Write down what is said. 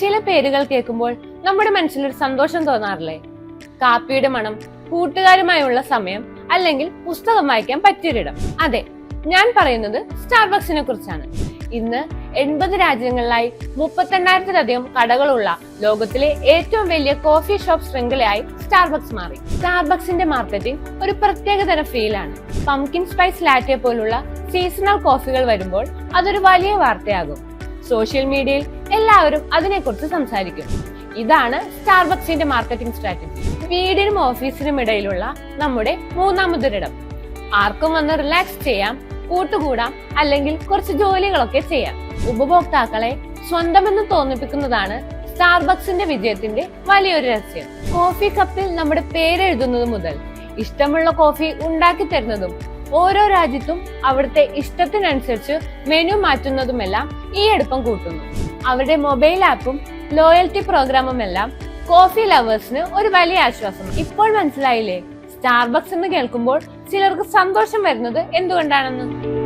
ചില പേരുകൾ കേൾക്കുമ്പോൾ നമ്മുടെ മനസ്സിൽ ഒരു സന്തോഷം തോന്നാറില്ലേ? കാപ്പിയുടെ മണം കൂട്ടുകാരുമായുള്ള സമയം അല്ലെങ്കിൽ പുസ്തകം വായിക്കാൻ പറ്റിയൊരിടം. അതെ ഞാൻ പറയുന്നത് സ്റ്റാർബക്സിനെ കുറിച്ചാണ്. ഇന്ന് എൺപത് രാജ്യങ്ങളിലായി മുപ്പത്തെണ്ണായിരത്തിലധികം കടകളുള്ള ലോകത്തിലെ ഏറ്റവും വലിയ കോഫി ഷോപ്പ് ശൃംഖലയായി സ്റ്റാർബക്സ് മാറി. സ്റ്റാർബക്സിന്റെ മാർക്കറ്റിംഗ് ഒരു പ്രത്യേകതരം ഫീലാണ്. പംകിൻ സ്പൈസ് ലാറ്റെ പോലുള്ള സീസണൽ കോഫികൾ വരുമ്പോൾ അതൊരു വലിയ വാർത്തയാകും. സോഷ്യൽ മീഡിയയിൽ എല്ലാവരും അതിനെക്കുറിച്ച് സംസാരിക്കും. ഇതാണ് സ്റ്റാർബക്സിന്റെ മാർക്കറ്റിംഗ് സ്ട്രാറ്റജി വീടിനും ഓഫീസിനും ഇടയിലുള്ള നമ്മുടെ മൂന്നാമതൊരിടം ആർക്കും വന്ന് റിലാക്സ് ചെയ്യാം കൂട്ടുകൂടാം അല്ലെങ്കിൽ കുറച്ച് ജോലികളൊക്കെ ചെയ്യാം. ഉപഭോക്താക്കളെ സ്വന്തമെന്ന് തോന്നിപ്പിക്കുന്നതാണ് സ്റ്റാർബക്സിന്റെ വിജയത്തിന്റെ വലിയൊരു രഹസ്യം. കോഫി കപ്പിൽ നമ്മുടെ പേരെഴുതുന്നത് മുതൽ ഇഷ്ടമുള്ള കോഫി ഉണ്ടാക്കി തരുന്നതും ഓരോ രാജ്യത്തും അവിടുത്തെ ഇഷ്ടത്തിനനുസരിച്ച് മെനു മാറ്റുന്നതുമെല്ലാം ഈ അടുപ്പം കൂട്ടുന്നു. അവരുടെ മൊബൈൽ ആപ്പും ലോയൽറ്റി പ്രോഗ്രാമും എല്ലാം കോഫി ലവേഴ്സിന് ഒരു വലിയ ആശ്വാസം. ഇപ്പോൾ മനസ്സിലായില്ലേ? സ്റ്റാർബക്സ് എന്ന് കേൾക്കുമ്പോൾ ചിലർക്ക് സന്തോഷം വരുന്നത് എന്തുകൊണ്ടാണെന്ന്?